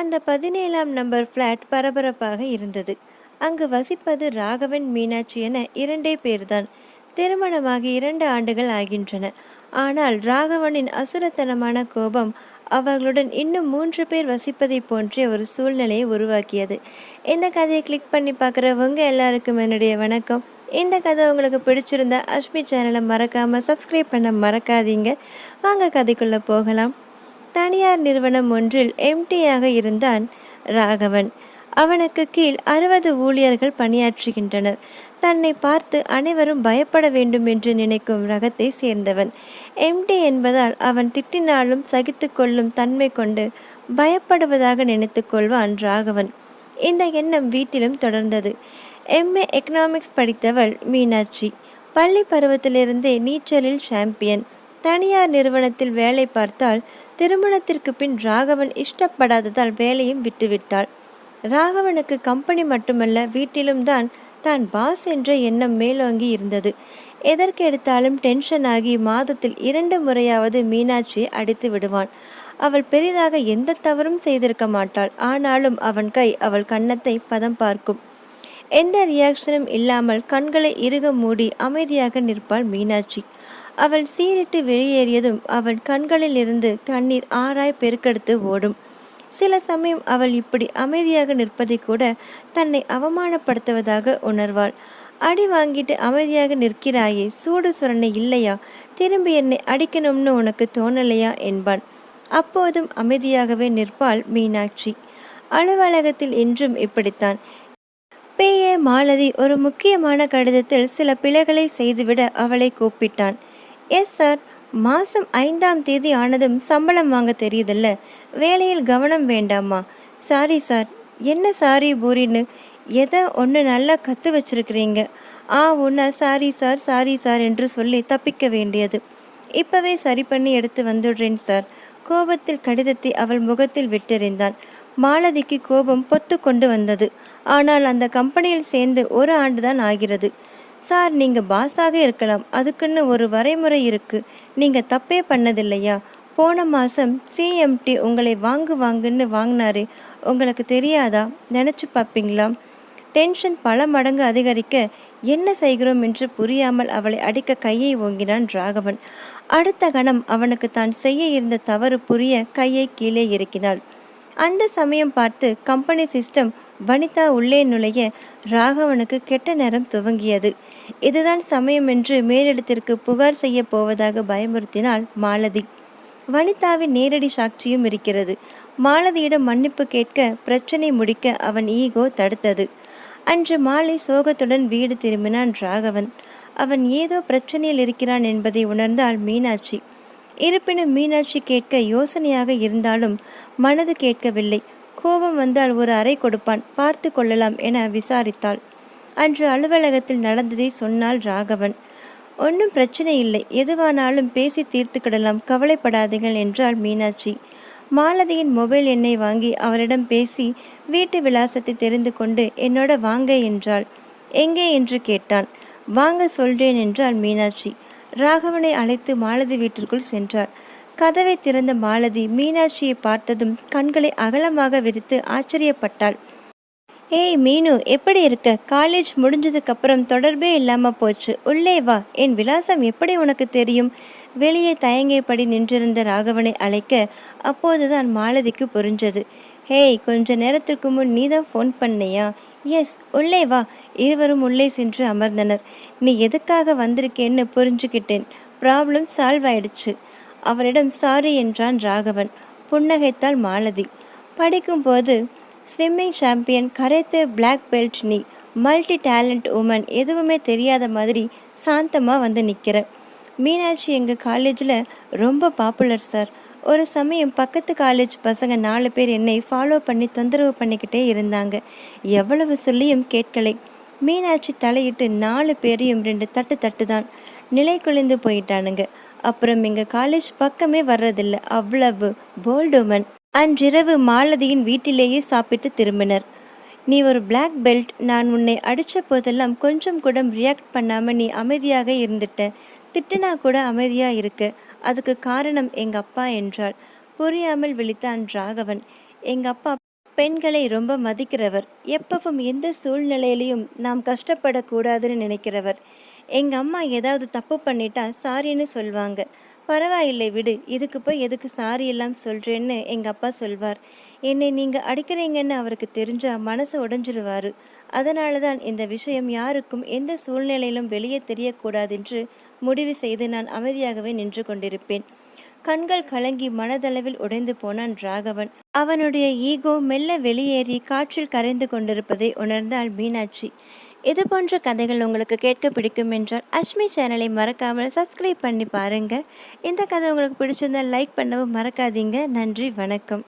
அந்த பதினேழாம் number flat பரபரப்பாக இருந்தது. அங்கு வசிப்பது ராகவன் மீனாட்சி என இரண்டே பேர்தான். திருமணமாகி இரண்டு ஆண்டுகள் ஆகின்றன. ஆனால் ராகவனின் அசுரத்தனமான கோபம் அவர்களுடன் இன்னும் மூன்று பேர் வசிப்பதை போன்ற ஒரு சூழ்நிலையை உருவாக்கியது. இந்த கதையை கிளிக் பண்ணி பார்க்குறவங்க எல்லாருக்கும் என்னுடைய வணக்கம். இந்த கதை உங்களுக்கு பிடிச்சிருந்தா அஷ்மி சேனலை மறக்காமல் சப்ஸ்கிரைப் பண்ண மறக்காதீங்க. வாங்க கதைக்குள்ளே போகலாம். தனியார் நிறுவனம் ஒன்றில் எம்டியாக இருந்தான் ராகவன். அவனுக்கு கீழ் அறுபது ஊழியர்கள் பணியாற்றுகின்றனர். தன்னை பார்த்து அனைவரும் பயப்பட வேண்டும் என்று நினைக்கும் ரகத்தை சேர்ந்தவன். எம்டி என்பதால் அவன் திட்டினாலும் சகித்து கொள்ளும் தன்மை கொண்டு பயப்படுவதாக நினைத்து கொள்வான் ராகவன். இந்த எண்ணம் வீட்டிலும் தொடர்ந்தது. எம்ஏ எக்கனாமிக்ஸ் படித்தவள் மீனாட்சி. பள்ளி பருவத்திலிருந்தே நீச்சலில் சாம்பியன் தனியார் நிறுவனத்தில் வேலை பார்த்தால் திருமணத்திற்கு பின் ராகவன் இஷ்டப்படாததால் வேலையும் விட்டுவிட்டாள். ராகவனுக்கு கம்பெனி மட்டுமல்ல வீட்டிலும் தான் தான் பாஸ் என்ற எண்ணம் மேலோங்கி இருந்தது. எதற்கெடுத்தாலும் டென்ஷன் ஆகி மாதத்தில் இரண்டு முறையாவது மீனாட்சியை அடித்து விடுவான். அவள் பெரிதாக எந்த தவறும் செய்திருக்க மாட்டாள். ஆனாலும் அவன் கை அவள் கன்னத்தை பதம் பார்க்கும். எந்த ரியாக்ஷனும் இல்லாமல் கண்களை இறுக மூடி அமைதியாக நிற்பாள் மீனாட்சி. அவள் சீரிட்டு வெளியேறியதும் அவள் கண்களில் இருந்து தண்ணீர் ஆராய் பெருக்கெடுத்து ஓடும். சில சமயம் அவள் இப்படி அமைதியாக நிற்பதை கூட தன்னை அவமானப்படுத்துவதாக உணர்வாள். அடி வாங்கிட்டு அமைதியாக நிற்கிறாயே சூடு சுரணை இல்லையா? திரும்பி என்னை அடிக்கணும்னு உனக்கு தோணலையா? என்பான். அப்போதும் அமைதியாகவே நிற்பாள் மீனாட்சி. அலுவலகத்தில் இன்றும் இப்படித்தான். பி. ஏ. மாலதி ஒரு முக்கியமான கடிதத்தில் சில பிழைகளை செய்துவிட அவளை கூப்பிட்டான். Yes sir. மாதம் ஐந்தாம் தேதி ஆனதும் சம்பளம் வாங்க தெரியுதில்ல. வேலையில் கவனம் வேண்டாமா? Sorry sir. என்ன சாரி பூரின்னு? எதை ஒன்று நல்லா கற்று வச்சிருக்கிறீங்க. ஆ ஒன்றா சாரி சார் சாரி சார் என்று சொல்லி தப்பிக்க வேண்டியது. இப்போவே சரி பண்ணி எடுத்து வந்துடுறேன் சார். கோபத்தில் கடிதத்தை அவள் முகத்தில் விட்டெறிந்தான் மாலதிக்கு கோபம் பொத்து கொண்டு வந்தது. ஆனால் அந்த கம்பெனியில் சேர்ந்து ஒரு ஆண்டுதான் ஆகிறது. சார் நீங்கள் பாஸாக இருக்கலாம். அதுக்குன்னு ஒரு வரைமுறை இருக்குது நீங்கள் தப்பே பண்ணதில்லையா? போன மாதம் சிஎம்டி உங்களை வாங்கு வாங்குன்னு வாங்கினாரு. உங்களுக்கு தெரியாதா? நினச்சி பார்ப்பீங்களா? டென்ஷன் பல மடங்கு அதிகரிக்க என்ன செய்கிறோம் என்று புரியாமல் அவளை அடிக்க கையை ஓங்கினான் ராகவன். அடுத்த கணம் அவனுக்கு தான் செய்ய இருந்த தவறு புரிய கையை கீழே இறக்கினாள். அந்த சமயம் பார்த்து கம்பெனி சிஸ்டம் வனிதா உள்ளே நுழைய ராகவனுக்கு கெட்ட நேரம் துவங்கியது. இதுதான் சமயம் என்று மேலிடத்திற்கு புகார் செய்ய போவதாக பயமுறுத்தினாள் மாலதி. வனிதாவின் நேரடி சாட்சியும் இருக்கிறது. மாலதியிடம் மன்னிப்பு கேட்க பிரச்சனை முடிக்க அவன் ஈகோ தடுத்தது. அன்று மாலை சோகத்துடன் வீடு திரும்பினான் ராகவன். அவன் ஏதோ பிரச்சனையில் இருக்கிறான் என்பதை உணர்ந்தாள் மீனாட்சி. இருப்பினும் மீனாட்சி கேட்க யோசனையாக இருந்தாலும் மனது கேட்கவில்லை. கோபம் வந்தால் ஒரு அறை கொடுப்பான் பார்த்து கொள்ளலாம் என விசாரித்தாள். அன்று அலுவலகத்தில் நடந்ததை சொன்னாள் ராகவன். ஒன்றும் பிரச்சனை இல்லை. எதுவானாலும் பேசி தீர்த்துக்கிடலாம் கவலைப்படாதீர்கள் என்றாள் மீனாட்சி. மாலதியின் மொபைல் எண்ணை வாங்கி அவரிடம் பேசி வீட்டு விலாசத்தை தெரிந்து கொண்டு என்னோட வாங்க என்றாள். எங்கே? என்று கேட்டான். வாங்க சொல்றேன் என்றாள் மீனாட்சி. ராகவனை அழைத்து மாலதி வீட்டிற்குள் சென்றாள். கதவை திறந்த மாலதி மீனாட்சியை பார்த்ததும் கண்களை அகலமாக விரித்து ஆச்சரியப்பட்டாள். ஏய் மீனு எப்படி இருக்க? காலேஜ் முடிஞ்சதுக்கப்புறம் தொடர்பே இல்லாமல் போச்சு. உள்ளே வா. என் விலாசம் எப்படி உனக்கு தெரியும்? வெளியே தயங்கியபடி நின்றிருந்த ராகவனை அழைக்க அப்போதுதான் மாலதிக்கு புரிஞ்சது. ஹேய் கொஞ்ச நேரத்திற்கு முன் நீ தான் ஃபோன் பண்ணியா? எஸ் உள்ளே வா. இருவரும் உள்ளே சென்று அமர்ந்தனர். நீ எதுக்காக வந்திருக்கேன்னு புரிஞ்சுக்கிட்டேன். ப்ராப்ளம் சால்வ் ஆயிடுச்சு. அவரிடம் சாரி என்றான் ராகவன். புன்னகைத்தாள் மாலதி. படிக்கும்போது ஸ்விம்மிங் சாம்பியன் கரைத்து பிளாக் பெல்ட் நீ மல்டி டேலண்ட் உமன் எதுவுமே தெரியாத மாதிரி சாந்தமாக வந்து நிற்கிற மீனாட்சி எங்கள் காலேஜில் ரொம்ப பாப்புலர் சார் ஒரு சமயம் பக்கத்து காலேஜ் பசங்க நாலு பேர் என்னை ஃபாலோ பண்ணி தொந்தரவு பண்ணிக்கிட்டே இருந்தாங்க. எவ்வளவு சொல்லியும் கேட்கலை. மீனாட்சி தலையிட்டு நாலு பேரையும் ரெண்டு தட்டு தட்டு தான் நிலை குலைந்து போயிட்டானுங்க. அப்புறம் எங்கள் காலேஜ் பக்கமே வர்றதில்லை. அவ்வளவு போல்டுமன் அன்றிரவு மாலதியின் வீட்டிலேயே சாப்பிட்டு திரும்பினர். நீ ஒரு பிளாக் பெல்ட் நான் உன்னை அடித்த போதெல்லாம் கொஞ்சம் கூட ரியாக்ட் பண்ணாமல் நீ அமைதியாக இருந்துட்ட. திட்டுனா கூட அமைதியாக இருக்க. அதுக்கு காரணம் எங்கள் அப்பா என்றாள். புரியாமல் விழித்தான் ராகவன். எங்கள் அப்பா பெண்களை ரொம்ப மதிக்கிறவர். எப்பவும் எந்த சூழ்நிலையிலையும் நாம் கஷ்டப்படக்கூடாதுன்னு நினைக்கிறவர். எங்கள் அம்மா ஏதாவது தப்பு பண்ணிட்டா சாரின்னு சொல்வாங்க. பரவாயில்லை விடு இதுக்கு போய் எதுக்கு சாரி எல்லாம் சொல்கிறேன்னு எங்கள் அப்பா சொல்வார். என்னை நீங்கள் அடிக்கிறீங்கன்னு அவருக்கு தெரிஞ்சால் மனசு உடஞ்சிருவாரு. அதனால தான் இந்த விஷயம் யாருக்கும் எந்த சூழ்நிலையிலும் வெளியே தெரியக்கூடாதென்று முடிவு செய்து நான் அமைதியாகவே நின்று கொண்டிருப்பேன். கண்கள் கலங்கி மனதளவில் உடைந்து போனான் ராகவன். அவனுடைய ஈகோ மெல்ல வெளியேறி காற்றில் கரைந்து கொண்டிருப்பதை உணர்ந்தாள் மீனாட்சி. இது போன்ற கதைகள் உங்களுக்கு கேட்க பிடிக்கும் என்றால் அஷ்மி சேனலை மறக்காமல் சப்ஸ்கிரைப் பண்ணி பாருங்கள் இந்த கதை உங்களுக்கு பிடிச்சிருந்தால் லைக் பண்ணவும் மறக்காதீங்க. நன்றி வணக்கம்.